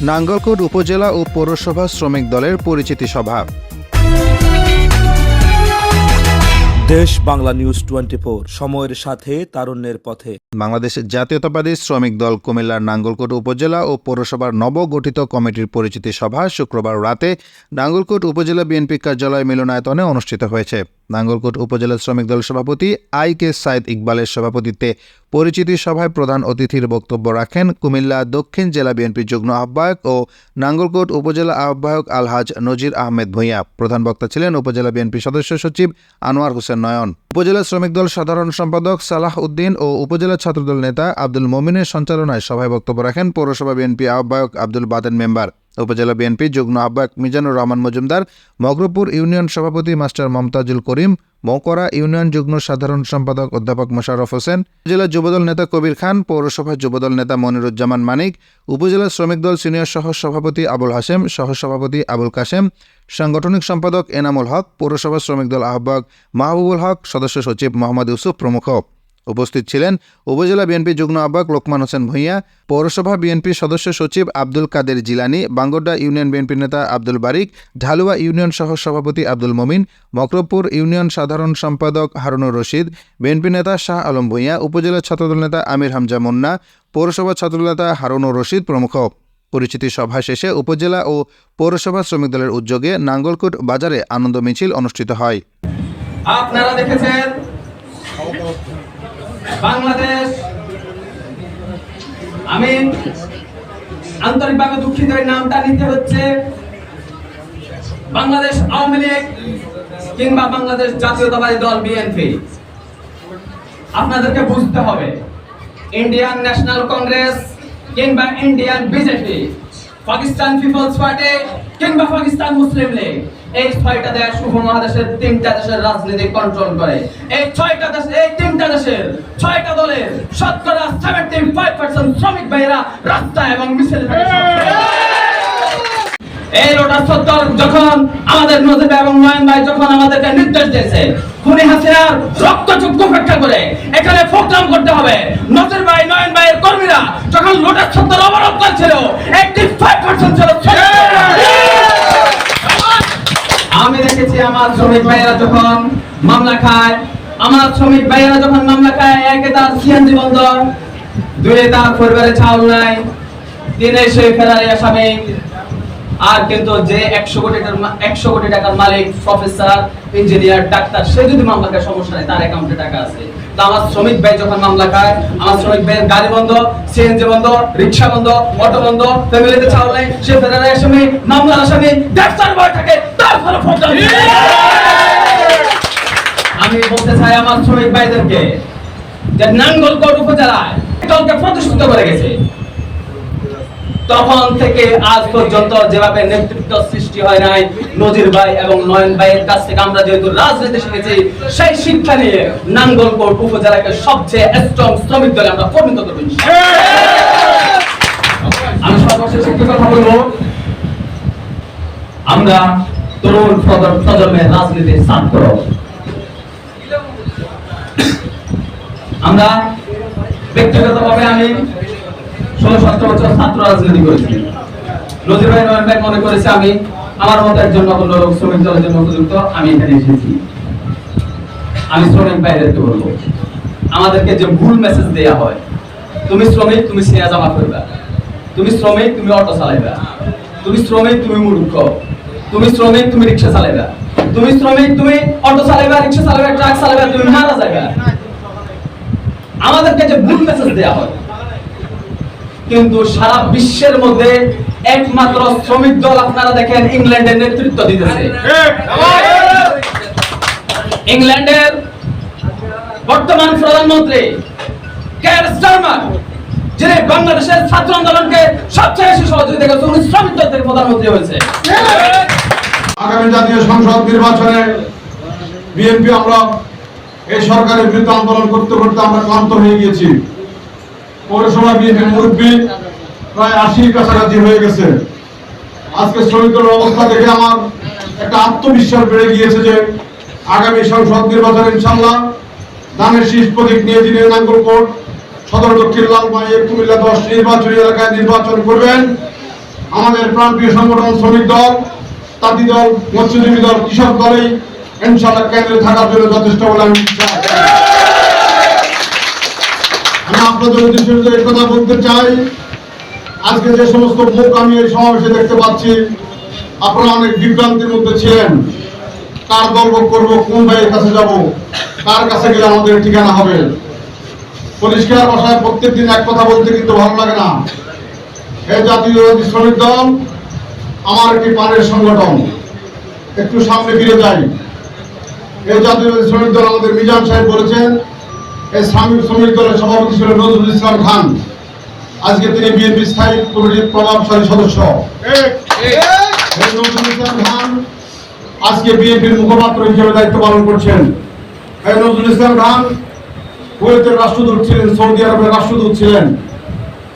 নাঙ্গলকোট উপজেলা ও পৌরসভা শ্রমিক দলের পরিচিতি সভা। দেশ বাংলা নিউজ টোয়েন্টি সময়ের সাথে তারুণ্যের পথে। বাংলাদেশ জাতীয়তাবাদী শ্রমিক দল কুমিল্লার নাঙ্গলকোট উপজেলা ও পৌরসভার নবগঠিত কমিটির পরিচিতি সভা শুক্রবার রাতে নাঙ্গলকোট উপজেলা বিএনপি কার্যালয় মিলনায়তনে অনুষ্ঠিত হয়েছে। নাঙ্গলকোট উপজেলা শ্রমিক দল সভাপতি আই কে সাইদ ইকবালের সভাপতিত্বে পরিচিতি সভায় প্রধান অতিথির বক্তব্য রাখেন কুমিল্লা দক্ষিণ জেলা বিএনপির যুগ্ম আহ্বায়ক ও নাঙ্গলকোট উপজেলা আহ্বায়ক আলহাজ নজির আহমেদ ভূঁইয়া। প্রধান বক্তা ছিলেন উপজেলা বিএনপি সদস্য সচিব আনোয়ার হোসেন নয়ন উপজেলা শ্রমিক দল সাধারণ সম্পাদক সালাহ উদ্দিন ও উপজেলা ছাত্রদল নেতা আব্দুল মমিনের সঞ্চালনায় সভায় বক্তব্য রাখেন পৌরসভা বিএনপি আহ্বায়ক আব্দুল বাদেন মেম্বার। উপজেলা বিএনপি যুগ্ম আহ্বায়ক মিজানুর রহমান মজুমদার মগরপুর ইউনিয়ন সভাপতি মাস্টার মমতাজুল করিম, মৌকরা ইউনিয়ন যুগ্ম সাধারণ সম্পাদক অধ্যাপক মোশাররফ হোসেন, উপজেলা যুবদল নেতা কবির খান পৌরসভা যুবদল নেতা মনিরুজ্জামান মানিক, উপজেলা শ্রমিক দল সিনিয়র সহ সভাপতি আবুল হাসেম সহসভাপতি আবুল কাশেম, সাংগঠনিক সম্পাদক এনামুল হক, পৌরসভা শ্রমিক দল আহ্বায়ক মাহবুবুল হক, সদস্য সচিব মোহাম্মদ ইউসুফ প্রমুখ। উপস্থিত ছিলেন উপজেলা বিএনপি যুগ্ম আহ্বায়ক লোকমান হোসেন ভূঁইয়া, পৌরসভা বিএনপি সদস্য সচিব আব্দুল কাদের জিলানি বাঙ্গোড্ডা ইউনিয়ন বিএনপি নেতা আব্দুল বারিক, ঢালুয়া ইউনিয়ন সহ সভাপতি আব্দুল মমিন, মকরবপুর ইউনিয়ন সাধারণ সম্পাদক হারুনুর রশিদ, বিএনপি নেতা শাহ আলম ভূঁইয়া, উপজেলা ছাত্রদল নেতা আমির হামজা মুন্না, পৌরসভা ছাত্রদল নেতা হারুনুর রশিদ প্রমুখ। পরিচিতি সভা শেষে উপজেলা ও পৌরসভা শ্রমিক দলের উদ্যোগে নাঙ্গলকোট বাজারে আনন্দ মিছিল অনুষ্ঠিত হয়। আপনারা দেখেছেন বাংলাদেশ। আমি আন্তরিকভাবে দুঃখিত, এই নামটা নিতে হচ্ছে বাংলাদেশ আওয়ামী লীগ কিংবা বাংলাদেশ জাতীয়তাবাদী দল, বিএনপি। আপনাদেরকে বুঝতে হবে, ইন্ডিয়ান ন্যাশনাল কংগ্রেস কিংবা Indian BJP, Pakistan Peoples Party কিংবা পাকিস্তান মুসলিম লীগ। এই ছয়টা দেশ উপমহাদেশের তিনটা দেশের রাজনীতি কন্ট্রোল করে। এই ছয়টা দেশ, এই তিনটা দেশের ছয়টা দলের শতকরা সেভেন্টি ফাইভ পার্সেন্ট শ্রমিক ভাইয়েরা রাস্তা এবং মিছিল এই লোটাস সত্তর যখন আমাদের নজিব এবং নয়ন ভাই যখন আমাদেরকে নির্দেশ দিয়েছে, খুনি হাসিনার রক্তচক্ষু উপেক্ষা করে এখানে প্রোগ্রাম করতে হবে। নজির ভাই, নয়ন ভাইয়ের কর্মীরা যখন লোটাস সত্তর অবরোধ করছিল এইটি ফাইভ পার্সেন্ট ছিল আমি দেখেছি আমার শ্রমিক ভাইয়েরা যখন মামলা খায়, আমার শ্রমিক ভাইয়েরা যখন মামলা খায়, একে তার সিএনজি বন্ধ দুয়ে তার পরিবারে চাউল নাই তিনে সে ফেরারি আসামি। আর কিন্তু যে একশো কোটি একশো কোটি টাকার মালিক, প্রফেসর, ইঞ্জিনিয়ার, ডাক্তার, সে যদি মামলা খায়, সমস্যা নেই, তার অ্যাকাউন্টে টাকা আছে। তো আমার শ্রমিক ভাই যখন মামলা খায়, আমার শ্রমিক ভাইয়ের গাড়ি বন্ধ, সিএনজি বন্ধ, রিক্সা বন্ধ, অটো বন্ধ ফ্যামিলিতে চাউল নেই, সে ফেরারি আসামি, মামলার আসামি, ডাক্তার বয় থাকে আমি বলতে চাই আমার শ্রমিক ভাইদেরকে যে নাঙ্গলকোট উপজেলায় দলকে প্রতিষ্ঠিত করে গেছে। তখন থেকে আজ পর্যন্ত যেভাবে নেতৃত্ব সৃষ্টি হয় নাই, নজির ভাই এবং নয়ন ভাইয়ের কাছ থেকে আমরা যেহেতু রাজনীতি শিখেছি, সেই শিক্ষা নিয়ে নাঙ্গলকোট উপজেলাকে সবচেয়ে স্ট্রং শ্রমিক দলে আমরা পরিণত করব আমি সর্বশেষ একটি কথা বলব। আমরা তরুণ প্রজন্ম- প্রজন্মের রাজনীতির ছাত্র আমরা ব্যক্তিগতভাবে আমি ষোলো সতেরো বছর ছাত্র রাজনীতি করেছি। নজির ভাই নয়ন ভাই মনে করেছে আমি আমার মতো একজন নগণ্য লোক শ্রমিক দলের জন্য উপযুক্ত, আমি এখানে এসেছি। আমি শ্রমিক ভাইদেরকে বলব। আমাদেরকে যে ভুল মেসেজ দেয়া হয়, তুমি শ্রমিক, তুমি সিয়া জমা করবা তুমি শ্রমিক, তুমি অটো চালাইবা। তুমি শ্রমিক, তুমি মূর্খ। তুমি শ্রমিক, তুমি রিক্সা চালাইবা। তুমি শ্রমিক, তুমি অটো চালাইবা, রিক্সা চালাইবা, ট্রাক চালাইবা, তুমি মারা যাবে আমাদেরকে যে ভুল মেসেজ দেয়া হয়, কিন্তু সারা বিশ্বের মধ্যে একমাত্র শ্রমিক দল আপনারা দেখেন ইংল্যান্ডের নেতৃত্ব দিতেছে। ইংল্যান্ডের বর্তমান প্রধানমন্ত্রী কেয়ার স্টারমার, যিনি বাংলাদেশের ছাত্র আন্দোলনকে সবচেয়ে বেশি সহযোগিতা করেছে উনি শ্রমিক দল থেকে প্রধানমন্ত্রী হয়েছে। আগামী জাতীয় সংসদ নির্বাচনে বিএনপি আমরা এই সরকারের বিরুদ্ধে আন্দোলন করতে করতে আমরা ক্লান্ত হয়ে গিয়েছি। পৌরসভা বিএনপি মুরব্বী প্রায় আশির কাছাকাছি হয়ে গেছে। আজকে শ্রমিকের অবস্থা দেখে আমার একটা আত্মবিশ্বাস বেড়ে গিয়েছে যে আগামী সংসদ নির্বাচনে ইনশাল্লাহ ধানের শীষ প্রতীক নিয়ে যিনি নাঙ্গলকোট সদর দক্ষিণ লালমাই কুমিল্লা দশ নির্বাচনী এলাকায় নির্বাচন করবেন। আমাদের প্রান্তীয় সংগঠন শ্রমিক দল তাঁতি দল, মৎস্যজীবী দল, কৃষক দলেই ইনশাআল্লাহ কেন্দ্রে থাকার জন্য যথেষ্ট বলে আমি আমি আপনাদের উদ্দেশ্যে কথা বলতে চাই, আজকে যে সমস্ত মুখ আমি এই সমাবেশে দেখতে পাচ্ছি, আপনারা অনেক বিভ্রান্তির মধ্যে ছিলেন। কার দল করব, কোন ভাইয়ের কাছে যাব, কার কাছে গেলে আমাদের ঠিকানা হবে? পরিষ্কার ভাষায় প্রত্যেক দিন এক কথা বলতে কিন্তু ভালো লাগে না। এই জাতীয় শ্রমিক দল আমার একটি পানের সংগঠন? একটু সামনে ফিরে যাই। এই জাতীয় শ্রমিক দল আমাদের মিজান সাহেব বলেছেন, এই শ্রমিক শ্রমিক দলের সভাপতি ছিল নজরুল ইসলাম খান। আজকে তিনি বিএনপি স্থায়ী কমিটির প্রভাবশালী সদস্য। নজরুল ইসলাম খান আজকে বিএনপির মুখপাত্র হিসেবে দায়িত্ব পালন করছেন। নজরুল ইসলাম খান কুয়েতের রাষ্ট্রদূত ছিলেন, সৌদি আরবের রাষ্ট্রদূত ছিলেন।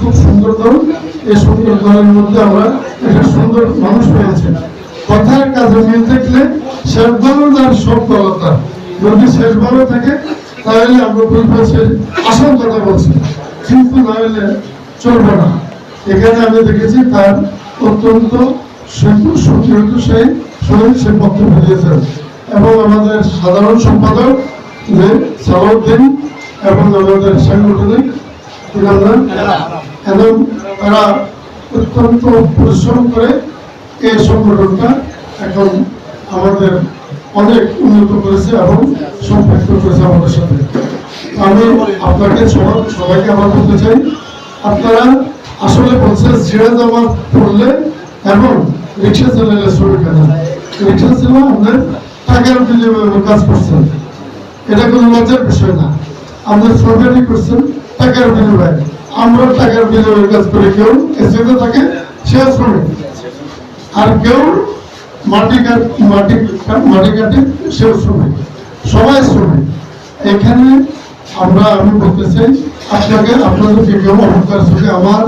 খুব সুন্দর দল এই সুন্দর দলের মধ্যে আমরা একটা সুন্দর মানুষ পেয়েছি। কথার কাজে মিল থাকলে শেষ ভালো তার সব ভালো তার যদি শেষ ভালো থাকে, তাহলে আমরা বলব সে আসল কথা বলছি। কিন্তু না চলবে না। এখানে আমি দেখেছি তার অত্যন্ত সুদৃঢ় সেই সে বক্তব্য দিয়েছেন এবং আমাদের সাধারণ সম্পাদক যে সালাউদ্দিন এবং আমাদের সাংগঠনিক ইনামদার এবং তারা অত্যন্ত পরিশ্রম করে এই সংগঠনটা এখন আমাদের অনেক উন্নত করেছে এবং সম্পৃক্ত করেছে আমাদের সাথে। আমি আপনাকে সবাই- সবাইকে আবার বলতে চাই, আপনারা আসলে বলছেন জিরা জামা পড়লে এবং রিক্সা চালালে শ্রমিক না। রিক্সা চালা আমাদের টাকার বিনিময়ে কাজ করছেন। এটা কোনো লজ্জার বিষয় না। আমাদের শ্রমিকই করছেন টাকার বিনিময়ে। আমরা টাকার বিনিময়ে কাজ করি, কেউ এসিতে থাকে, সে শ্রমিক। আর কেউ মাটি মাটি মাটি কাটে সেও শ্রমিক। সবাই শ্রমিক। এখানে আমরা, আমি বলতে চাই, আপনাকে, আপনাদেরকে কেউ অহংকার চোখে আমার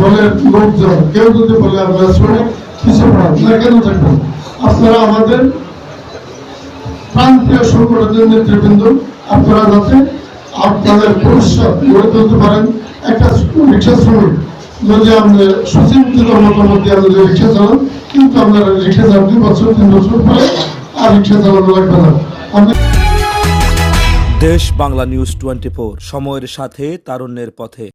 দলের লোকজন, কেউ যদি বলে আমরা শ্রমিক, কিছু না, কেন থাকবেন আপনারা আমাদের প্রান্তীয় সংগঠনের নেতৃবৃন্দ, আপনারা যাতে আপনাদের ভবিষ্যৎ গড়ে তুলতে পারেন। একটা রিক্সা শ্রমিক, যদি আপনি সুচিন্তিত মতামত দিয়ে যদি রিক্সা চালান, কিন্তু আপনারা রিক্সা চালান দুই বছর, তিন বছর পরে আর রিক্সা চালানো লাগবে না। দেশ বাংলা নিউজ টোয়েন্টি সময়ের সাথে, তারুণ্যের পথে।